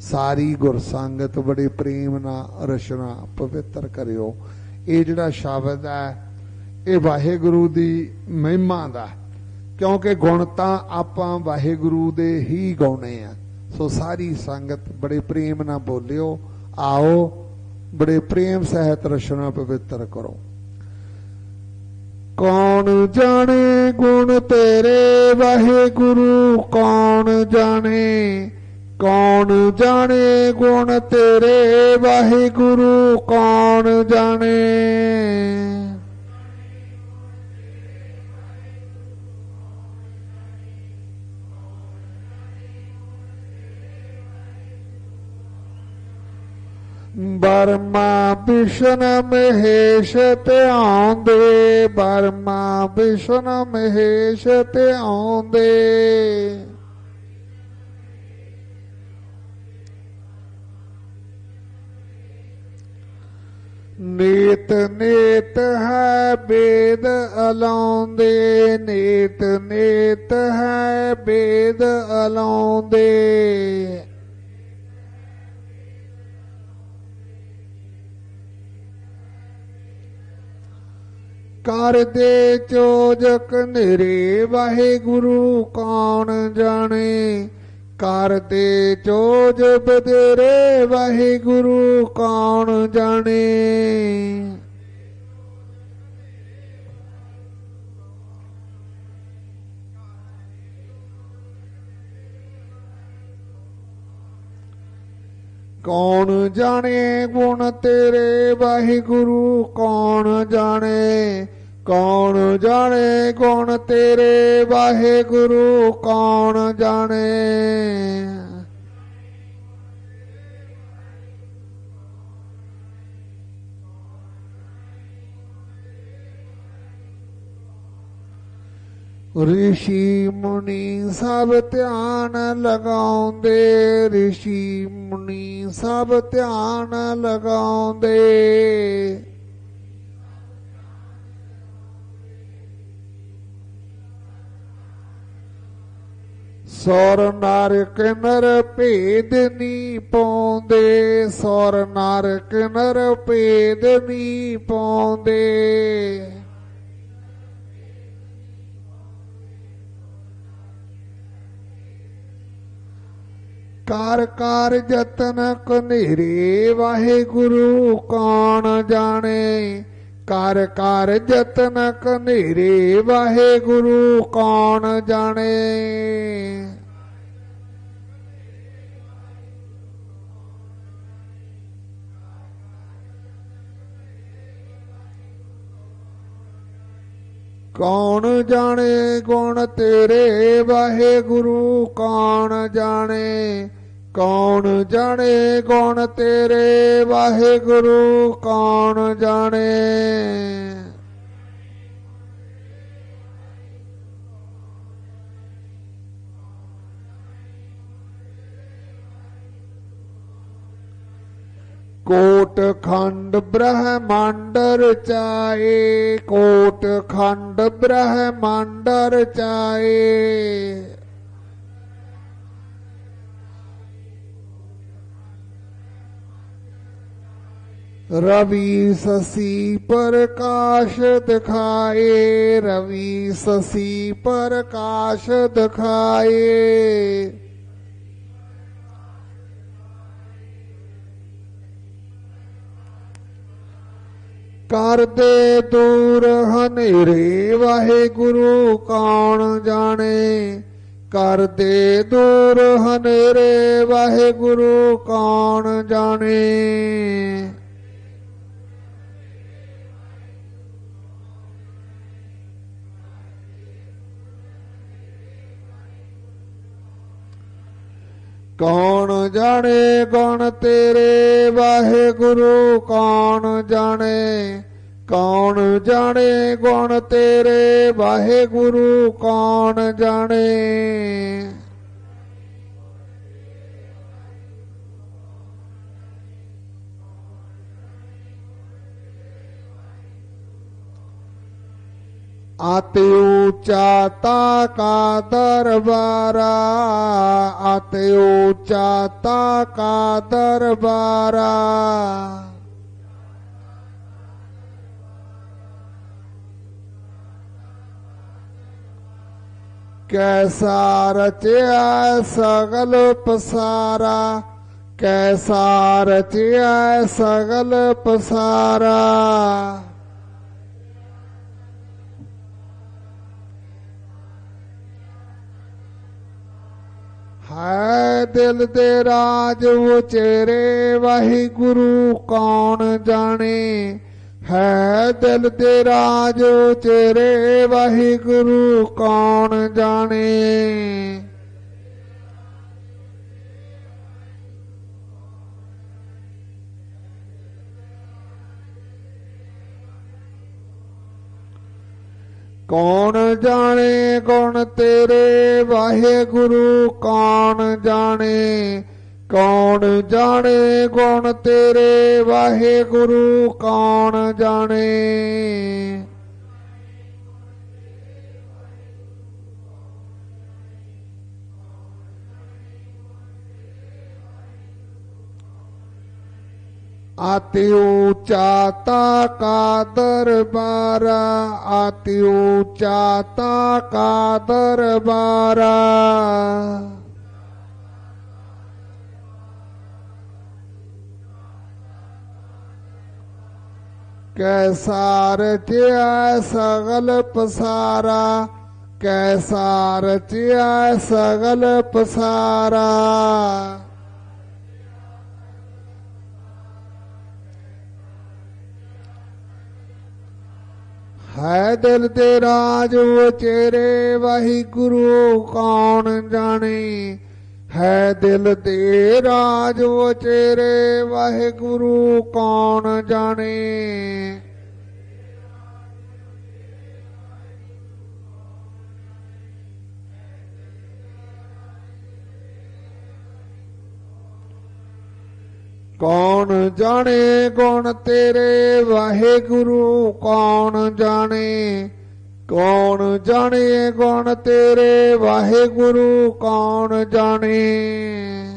ਸਾਰੀ ਗੁਰ ਬੜੇ ਪ੍ਰੇਮ ਨਾਲ ਰਚਨਾ ਪਵਿੱਤਰ ਕਰਿਓ। ਇਹ ਜਿਹੜਾ ਸ਼ਬਦ ਹੈ, ਇਹ ਵਾਹਿਗੁਰੂ ਦੀ ਮਹਿਮਾ ਦਾ ਕਿਉਂਕਿ ਗੁਣ ਤਾਂ ਆਪਾਂ ਵਾਹਿਗੁਰੂ ਦੇ ਹੀ ਗਾਉਣੇ ਆ। ਸੋ ਸਾਰੀ ਸੰਗਤ ਬੜੇ ਪ੍ਰੇਮ ਨਾਲ ਬੋਲਿਓ, ਆਓ, ਬੜੇ ਪ੍ਰੇਮ ਸਹਿਤ ਰਚਨਾ ਪਵਿੱਤਰ ਕਰੋ। ਕੌਣ ਜਾਣੇ ਗੁਣ ਤੇਰੇ ਵਾਹਿਗੁਰੂ, ਕੌਣ ਜਾਣੇ ਕੌਣ ਜਾਣੇ ਗੁਣ ਤੇਰੇ ਵਾਹਿਗੁਰੂ ਕੌਣ ਜਾਣੇ ਬਰਮਾ ਵਿਸ਼ਨ ਮਹੇਸ਼ ਤੇ ਆਉਂਦੇ ਬਰਮਾ ਵਿਸ਼ਨ ਮਹੇਸ਼ ਤੇ ਆਉਂਦੇ ਨੇਤ ਨੇਤ ਹੈ ਬੇਦ ਅਲਾਉਂਦੇ। ਨੇਤ ਨੇਤ ਹੈ ਬੇਦ ਅਲਾਉਂਦੇ। ਕਰ ਦੇ ਚੋਜਕ ਨਰੇ ਵਾਹਿਗੁਰੂ ਕੌਣ ਜਾਣੇ? ਕਰ ਦੇ ਚੋਜ ਬਦਰੇ ਵਾਹਿਗੁਰੂ ਕੌਣ ਜਾਣੇ? ਕੌਣ ਜਾਣੇ ਗੁਣ ਤੇਰੇ ਵਾਹਿਗੁਰੂ ਕੌਣ ਜਾਣੇ? ਕੌਣ ਜਾਣੇ ਗੁਣ ਤੇਰੇ ਵਾਹਿਗੁਰੂ? ਕੌਣ ਜਾਣੇ? ਰਿਸ਼ੀ ਮੁਨੀ ਸਭ ਧਿਆਨ ਲਗਾਉਂਦੇ, ਰਿਸ਼ੀ ਮੁਨੀ ਸਭ ਧਿਆਨ ਲਗਾਉਂਦੇ। ਸੌਰ ਨਰਕ ਕਿਨਰ ਭੇਦ ਨੀ ਪਾਉਂਦੇ। ਸੌਰ ਨਰਕ ਨਰ ਭੇਦ ਨੀ ਪਾਉਂਦੇ। ਕਾਰ ਕਾਰ ਜਤਨ ਕਨੇਰੇ ਵਾਹਿਗੁਰੂ ਕੌਣ ਜਾਣੇ? ਕਾਰ ਕਾਰ ਜਤਨ ਕਨੇਰੇ ਵਾਹਿਗੁਰੂ ਕੌਣ ਜਾਣੇ? ਕੌਣ ਜਾਣੇ? ਗੁਣ ਤੇਰੇ ਵਾਹਿਗੁਰੂ ਕੌਣ ਜਾਣੇ? ਕੌਣ ਜਾਣੇ ਗੁਣ ਤੇਰੇ ਵਾਹਿਗੁਰੂ? ਕੌਣ ਜਾਣੇ? ਕੋਟ ਖੰਡ ਬ੍ਰਹਮੰਡ ਰਚਾਏ ਕੋਟ ਖੰਡ ਬ੍ਰਹਮੰਡ ਰਚਾਏ ਰਵੀ ਸਸੀ ਪ੍ਰਕਾਸ਼ ਦਿਖਾਏ ਰਵੀ ਸਸੀ ਪ੍ਰਕਾਸ਼ ਦਿਖਾਏ ਕਰਦੇ ਦੂਰ ਹਨੇਰੇ ਵਾਹਿਗੁਰੂ ਕੌਣ ਜਾਣੇ ਕਰਦੇ ਦੂਰ ਹਨੇਰੇ ਵਾਹਿਗੁਰੂ ਕੌਣ ਜਾਣੇ ਕੌਣ ਜਾਣੇ ਗੁਣ ਤੇਰੇ? ਵਾਹਿਗੁਰੂ ਕੌਣ ਜਾਣੇ? ਕੌਣ ਜਾਣੇ ਗੁਣ ਤੇਰੇ? ਵਾਹਿਗੁਰੂ ਕੌਣ ਜਾਣੇ? ਆਤਿ ਊਚਾ ਤਾ ਕਾ ਦਰਬਾਰਾ ਆਤਿ ਊਚਾ ਤਾ ਕਾ ਦਰਬਾਰਾ। ਕੈਸਾ ਰਚਿਆ ਸਗਲ ਪਸਾਰਾ, ਕੈਸਾ ਰਚਿਆ ਸਗਲ ਪਸਾਰਾ। ਹੈ ਦਿਲ ਦੇ ਰਾਜ ਉਚੇਰੇ, ਵਾਹਿਗੁਰੂ ਕੌਣ ਜਾਣੇ? ਹੈ ਦਿਲ ਦੇ ਰਾਜ ਉਚੇਰੇ, ਵਾਹਿਗੁਰੂ ਕੌਣ ਜਾਣੇ? ਕੌਣ ਜਾਣੇ ਗੁਣ ਤੇਰੇ? ਵਾਹਿਗੁਰੂ ਕੌਣ ਜਾਣੇ? ਕੌਣ ਜਾਣੇ ਗੁਣ ਤੇਰੇ? ਵਾਹਿਗੁਰੂ ਕੌਣ ਜਾਣੇ? ਆਤਿ ਊਚਾਤਾ ਕਾ ਦਰਬਾਰਾ, ਆਤਿ ਊਚਾਤਾ ਕਾ ਦਰਬਾਰਾ। ਕੈਸਾ ਰਚਿਆ ਸਗਲ ਪਸਾਰਾ ਕੈਸਾ ਰਚਿਆ ਸਗਲ ਪਸਾਰਾ। ਹੈ ਦਿਲ ਤੇ ਰਾਜ ਉਚੇਰੇ, ਵਾਹਿਗੁਰੂ ਕੌਣ ਜਾਣੇ? ਹੈ ਦਿਲ ਤੇ ਰਾਜ ਉਚੇਰੇ, ਵਾਹਿਗੁਰੂ ਕੌਣ ਜਾਣੇ? ਕੌਣ ਜਾਣੇ ਗੁਣ ਤੇਰੇ ਵਾਹਿਗੁਰੂ? ਕੌਣ ਜਾਣੇ? ਕੌਣ ਜਾਣੇ ਗੁਣ ਤੇਰੇ ਵਾਹਿਗੁਰੂ? ਕੌਣ ਜਾਣੇ?